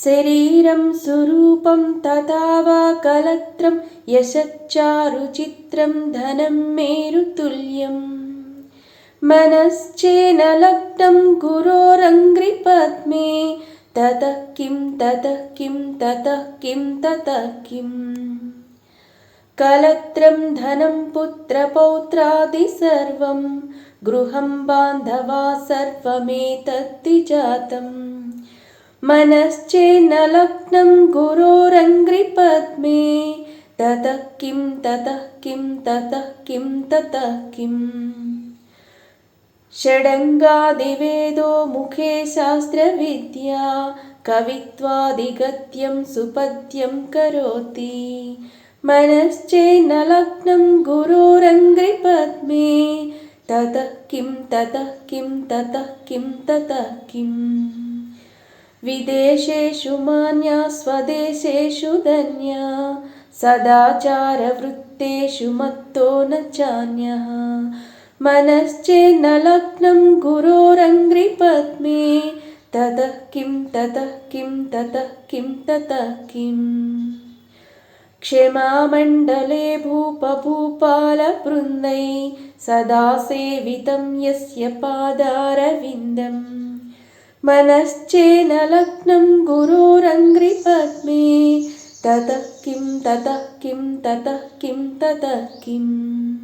शरीरं स्वरूपं तथा वा कलत्रं यशच्चारुचित्रं धनं मेरुतुल्यम् मनश्चेन लग्नं गुरोरङ्घ्रिपद्मे ततः किं ततः किं ततः किं ततः किम् कलत्रं धनं पुत्रपौत्रादि सर्वं गृहं बान्धवा सर्वमेतत्ति जातम् జాతం मनश्चेन्नलग्नं गुरोरङ्घ्रिपद्मे ततः किं ततः किं ततः किं ततः किम्? षडङ्गादिवेदो मुखे शास्त्रविद्या कवित्वादिगत्यं सुपद्यं करोति। मनश्चेन्नलग्नं गुरोरङ्घ्रिपद्मे ततः किं ततः किं ततः किं ततः किम् विदेशेषु मान्या स्वदेशेषु धन्या सदाचारवृत्तेषु मत्तो न चान्यः। मनश्चेन्न लग्नं गुरोरङ्घ्रिपद्मे ततः किं ततः किं ततः किं ततः किम् क्षमामण्डले भूपभूपालवृन्दै सदा सेवितं यस्य पादारविन्दम् मनश्चेनलग्नं गुरोरङ्घ्रिपद्मे ततः किं ततः किं ततः किं ततः किम्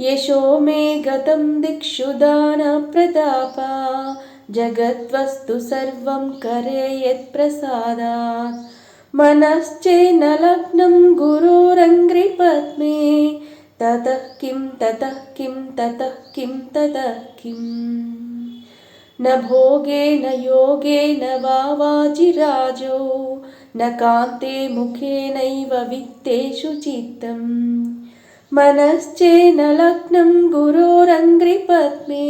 यशो मे गतं दिक्षु दानप्रतापा। जगद्वस्तु सर्वं करे यत्प्रसादात् मनश्चेनलग्नं गुरोरङ्घ्रिपद्मे ततः किं ततः किं ततः किं ततः किम् न भोगे न योगे न वा वाजिराजो न कान्ते मुखेनैव वित्तेषु चित्तम्। मनश्चेन लग्नं गुरोरङ्घ्रिपद्मे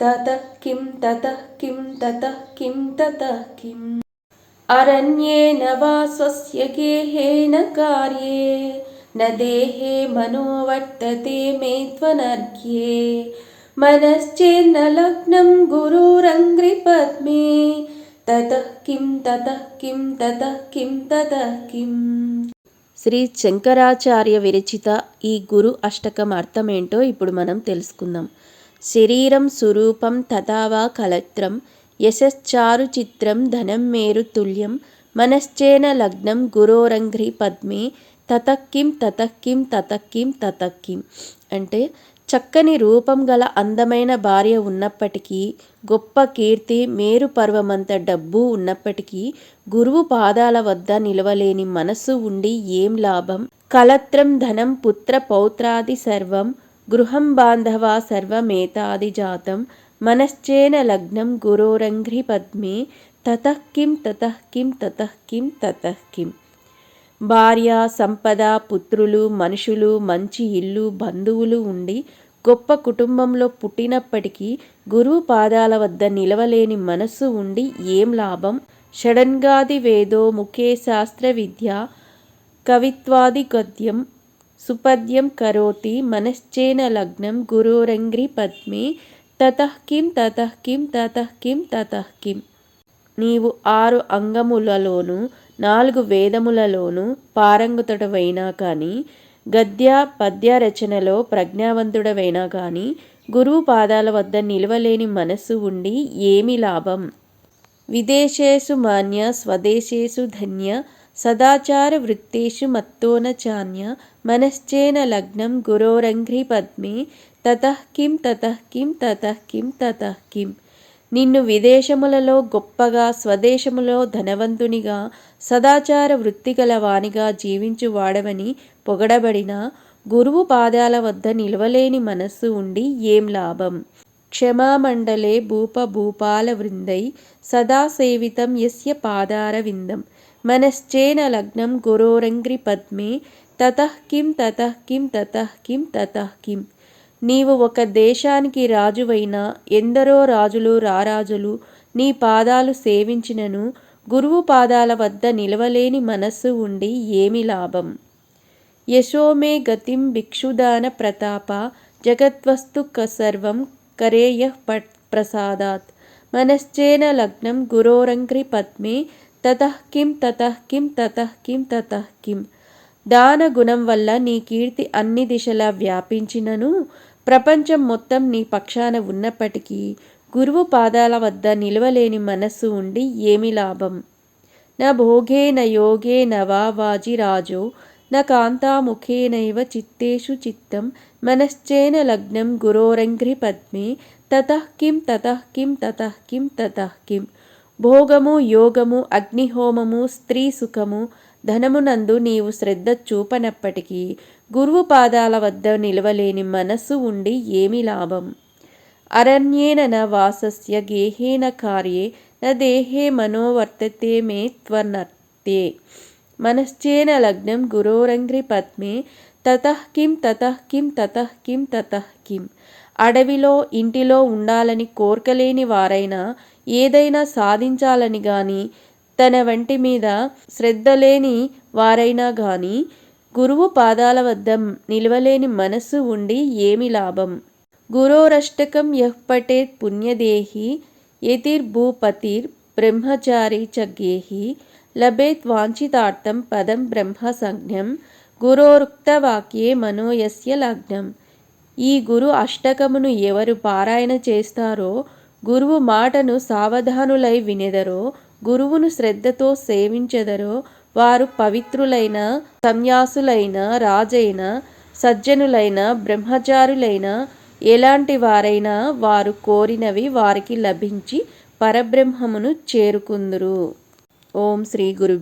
ततः किं ततः किं ततः किं ततः किम्। अरण्ये न वा स्वस्य गेहे न कार्ये न देहे मनो वर्तते मे त्वनर्घ्ये మనశ్చేన్నలగ్నం గురురంగ్రిపద్మే తత కిం తత కిం తత కిం తత కిం శ్రీ శంకరాచార్య విరచిత ఈ గురు అష్టకం అర్థమేంటో ఇప్పుడు మనం తెలుసుకుందాం. శరీరం స్వరూపం తథావా కలత్రం యశశ్చారు చిత్రం ధనం మేరు తుల్యం మనశ్చేన లగ్నం గురోరంఘ్రి పద్మే తతక్కిం తతక్కిం తతక్కిం తతక్కిం అంటే చక్కని రూపం గల అందమైన భార్య ఉన్నప్పటికీ గొప్ప కీర్తి మేరు పర్వమంత డబ్బు ఉన్నప్పటికీ గురువు పాదాల వద్ద నిలవలేని మనస్సు ఉండి ఏం లాభం? కలత్రం ధనం పుత్ర పౌత్రాది సర్వం గృహం బాంధవా సర్వమేతాది జాతం. మనశ్చేన లగ్నం గురోరంఘ్రి పద్మే తతః కిం తతః కిం తతః కిం తతః కిం. భార్య సంపద పుత్రులు మనుషులు మంచి ఇల్లు బంధువులు ఉండి గొప్ప కుటుంబంలో పుట్టినప్పటికీ గురువు పాదాల వద్ద నిలవలేని మనస్సు ఉండి ఏం లాభం? షడంగాది వేదో ముఖే శాస్త్ర విద్య కవిత్వాది గద్యం సుపద్యం కరోతి మనశ్చేన లగ్నం గురోరంగ్రి పద్మి తతః కిం తతః కిం తతః కిం తతః కిం నీవు ఆరు అంగములలోనూ నాలుగు వేదములలోనూ పారంగుతుడవైనా కానీ గద్య పద్య రచనలో ప్రజ్ఞావంతుడవైనా కానీ గురువు పాదాల వద్ద నిలవలేని మనస్సు ఉండి ఏమి లాభం? విదేశేషు మాన్య స్వదేశేషు ధన్య సదాచార వృత్తేషు మత్తోన చాన్య మనశ్చేన లగ్నం గురోరంఘ్రి పద్మే తతః కిం తతః కిం తతః కిం తతః కిం నిన్ను విదేశములలో గొప్పగా స్వదేశములో ధనవంతునిగా సదాచార వృత్తిగల గలవానిగా జీవించువాడవని పొగడబడిన గురువు పాదాల వద్ద నిలవలేని మనస్సు ఉండి ఏం లాభం? క్షమామండలే భూప భూపాల వృందై సదా సేవితం యస్య పాదార విందం. మనశ్చేన లగ్నం గురోరంగ్రి పద్మే తతః కిం తతః కిం తతః కిం తతః కిం. నీవు ఒక దేశానికి రాజువైనా ఎందరో రాజులు రారాజులు నీ పాదాలు సేవించినను గురువు పాదాల వద్ద నిలవలేని మనస్సు ఉండి ఏమి లాభం? యశోమే గతిం భిక్షుదాన ప్రతాప జగత్వస్తు సర్వం కరేయ ప్రసాదాత్. మనశ్చేన లగ్నం గురోరంగ్రి పద్మే తతః కిం తతః కిం తతః కిం తతః కిం. దాన గుణం వల్ల నీ కీర్తి అన్ని దిశలా వ్యాపించినను ప్రపంచం మొత్తం నీ పక్షాన ఉన్నప్పటికీ గురువు పాదాల వద్ద నిలవలేని మనస్సు ఉండి ఏమి లాభం? న భోగే న యోగే నవా వాజిరాజో న కాంతాముఖేనైవ చిత్తేషు చిత్తం మనశ్చేన లగ్నం గురోరంగ్రి పద్మే తతః కిం తతః కిం తతః కిం తతః కిం. భోగము యోగము అగ్నిహోమము స్త్రీ సుఖము ధనమునందు నీవు శ్రద్ధ చూపనప్పటికీ గురువు పాదాల వద్ద నిలవలేని మనస్సు ఉండి ఏమి లాభం? అరణ్యేన న వాసస్య గేహేన కార్యే న దేహే మనోవర్తతే మే త్వర్నర్తే మనశ్చేన లగ్నం గురోరంగ్రి పద్మే తతః కిం తతః కిం తతః కిం తతః కిం. అడవిలో ఇంటిలో ఉండాలని కోర్కలేని వారైనా ఏదైనా సాధించాలని గాని తన వంటి మీద శ్రద్ధ లేని వారైనా కానీ గురువు పాదాల వద్ద నిలవలేని మనస్సు ఉండి ఏమి లాభం? గురోరష్టకం యః పుణ్యదేహి యతిర్భూపతిర్ బ్రహ్మచారి చ లభేత్ వాంఛితార్థం పదం బ్రహ్మ సంజ్ఞం గురోరుక్తవాక్యే మనోయస్య లగ్నం. ఈ గురు అష్టకమును ఎవరు పారాయణ చేస్తారో గురువు మాటను సావధానులై వినెదరో గురువును శ్రద్ధతో సేవించెదరో వారు పవిత్రులైన సన్యాసులైన రాజైన సజ్జనులైన బ్రహ్మచారులైన ఎలాంటి వారైనా వారు కోరినవి వారికి లభించి పరబ్రహ్మమును చేరుకుందురు. ఓం శ్రీ గురు